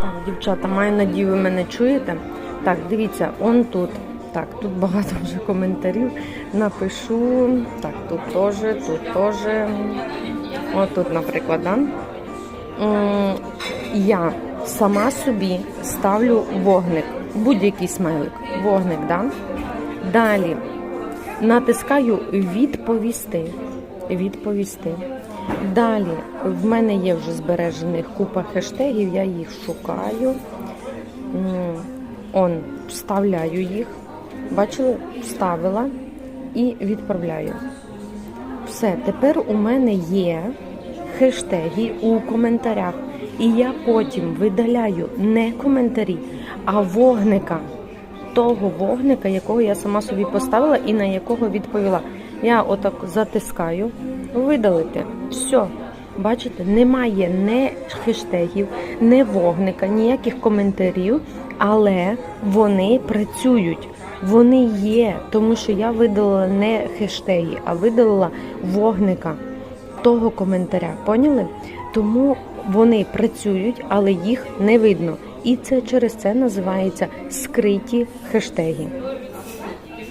Так, дівчата, маю надію, ви мене чуєте. Так, дивіться, он тут. Так, тут багато вже коментарів. Напишу. Так, тут теж, тут теж. Отут, наприклад, да? Я сама собі ставлю вогник, будь-який смайлик, вогник, да? Далі натискаю відповісти. Відповісти. Далі в мене є вже збережених купа хештегів, я їх шукаю. Он, вставляю їх. Бачили? Вставила і відправляю. Все, тепер у мене є хештеги у коментарях. І я потім видаляю не коментарі, а вогника. Того вогника, якого я сама собі поставила і на якого відповіла. Я отак затискаю, видалити. Все. Бачите, немає не хештегів, не вогника, ніяких коментарів, але вони працюють. Вони є, тому що я видалила не хештеги, а видалила вогника того коментаря. Поняли? Тому вони працюють, але їх не видно. І це через це називається скриті хештеги.